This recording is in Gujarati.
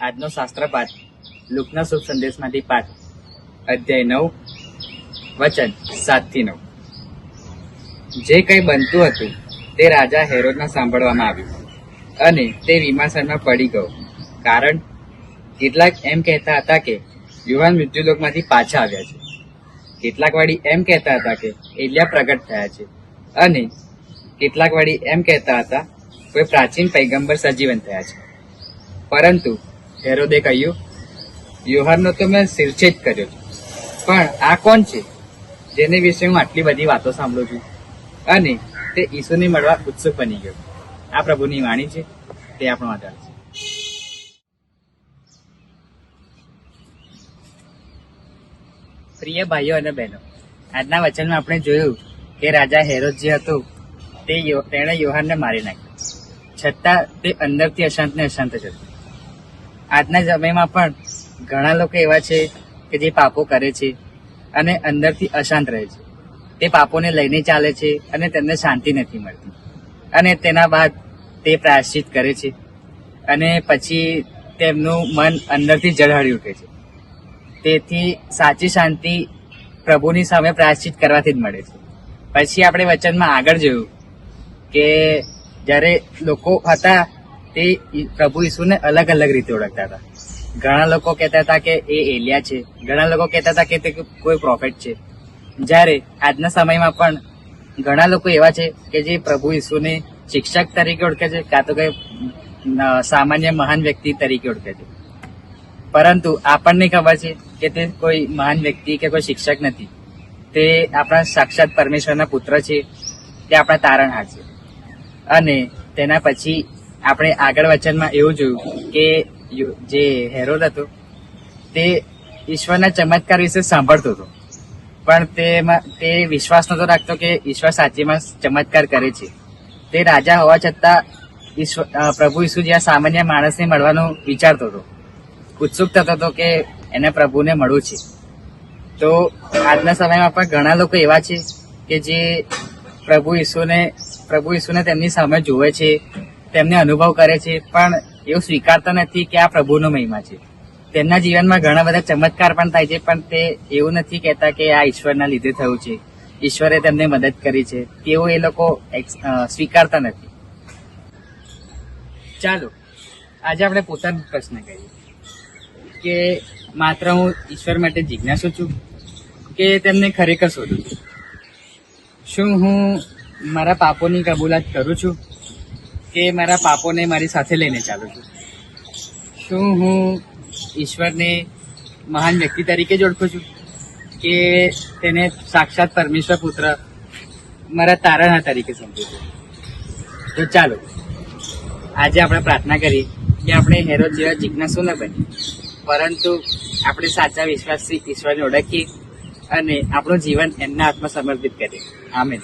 આજનો શાસ્ત્ર પાઠ. લુકના શુભ સંદેશમાંથી પાઠ. અધ્યાય નવ, વચન સાતથી નવ. જે કંઈ બનતું હતું, તે રાજા હેરોદના સાંભળવામાં આવ્યું. અને તે વિમાસનમાં પડી ગયો. કારણ, કેટલાક એમ કહેતા હતા કે, યુવાન મૃત્યુલોકમાંથી પાછા આવ્યા છે. કેટલાક વાળી એમ કહેતા હતા કે, એલિયા પ્રગટ થયા છે. અને કેટલાક વાળી એમ કહેતા હતા, કોઈ પ્રાચીન પૈગંબર સજીવન થયા છે. પરંતુ હેરોદે કહ્યું યોહાનનો તો મેં શિરછેદ કર્યો છે. પણ આ કોણ છે? જેને વિશે હું આટલી બધી વાતો સાંભળું છું. અને તે ઈસુને મળવા ઉત્સુક બની ગયો. આ પ્રભુની વાણી છે. તે આપણો આધાર છે. પ્રિય ભાઈઓ અને બહેનો, આજના વચનમાં આપણે જોયું કે રાજા હેરોદ જે હતો તેણે યોહાનને મારી નાખ્યો. છતાં તે અંદરથી અશાંત ને અશાંત જ હતું આજના સમયમાં પણ ઘણા લોકો એવા છે કે જે પાપો કરે છે અને અંદરથી અશાંત રહે છે. તે પાપોને લઈને ચાલે છે અને તેમને શાંતિ નથી મળતી. અને તેના બાદ તે પ્રાયશ્ચિત કરે છે અને પછી તેમનું મન અંદરથી જળહળી ઉઠે છે. તેથી સાચી શાંતિ પ્રભુની સામે પ્રાયશ્ચિત કરવાથી જ મળે છે. પછી આપણે વચનમાં આગળ જોયું કે જ્યારે લોકો હતા તે પ્રભુ ઈસુને અલગ અલગ રીતે ઓળખતા હતા. ઘણા લોકો કહેતા હતા કે એ એલિયા છે. ઘણા લોકો કહેતા હતા કે તે કોઈ પ્રોફેટ છે. જ્યારે આજના સમયમાં પણ ઘણા લોકો એવા છે કે જે પ્રભુ ઈસુને શિક્ષક તરીકે ઓળખે છે, કાં તો કે સામાન્ય મહાન વ્યક્તિ તરીકે ઓળખે છે. પરંતુ આપણને ખબર છે કે તે કોઈ મહાન વ્યક્તિ કે કોઈ શિક્ષક નથી. તે આપણા સાક્ષાત પરમેશ્વરના પુત્ર છે. તે આપણા તારણહાર છે. અને તેના પછી આપણે આગળ વચનમાં એવું જોયું કે જે હેરોદ હતો, તે ઈશ્વરના ચમત્કાર વિશે સાંભળતો હતો. પણ તેમાં તે વિશ્વાસ નતો રાખતો કે ઈશ્વર સાચીમાં ચમત્કાર કરે છે. તે રાજા હોવા છતાં ઈશ્વર પ્રભુ ઈસુ જ્યાં સામાન્ય માણસને મળવાનું વિચારતો હતો. ઉત્સુક થતો હતો કે એને પ્રભુને મળવું છે. તો આજના સમયમાં પણ ઘણા લોકો એવા છે કે જે પ્રભુ ઈસુને પ્રભુ ઈસુને તેમની સામે જુએ છે તેમને અનુભવ કરે છે, પણ એવું સ્વીકારતા નથી કે આ પ્રભુનો મહિમા છે. તેમના જીવનમાં ઘણા બધા ચમત્કાર પણ થાય છે, પણ તે એવું નથી કહેતા કે આ ઈશ્વરના લીધે થયું છે. ઈશ્વરે તેમને મદદ કરી છે. તેવું એ લોકો સ્વીકારતા નથી. ચાલો, આજે આપણે પોતાનો પ્રશ્ન કરીએ. કે માત્ર હું ઈશ્વર માટે જિજ્ઞાસુ છું કે તેમને ખરેખર શોધું છું? શું હું મારા પાપોની કબૂલાત કરું છું? કે મારા પાપોને મારી સાથે લઈને ચાલું છું. શું હું ઈશ્વરને મહાન વ્યક્તિ તરીકે જ ઓળખું છું? કે તેને સાક્ષાત પરમેશ્વર પુત્ર મારા તારણા તરીકે સમજું છું? તો ચાલો, આજે આપણે પ્રાર્થના કરી કે આપણે હેરોદ જેવા જિજ્ઞાસુ ન બની. પરંતુ આપણે સાચા વિશ્વાસથી ઈશ્વરને ઓળખીએ અને આપણું જીવન એમના હાથમાં સમર્પિત કરીએ. આમેન.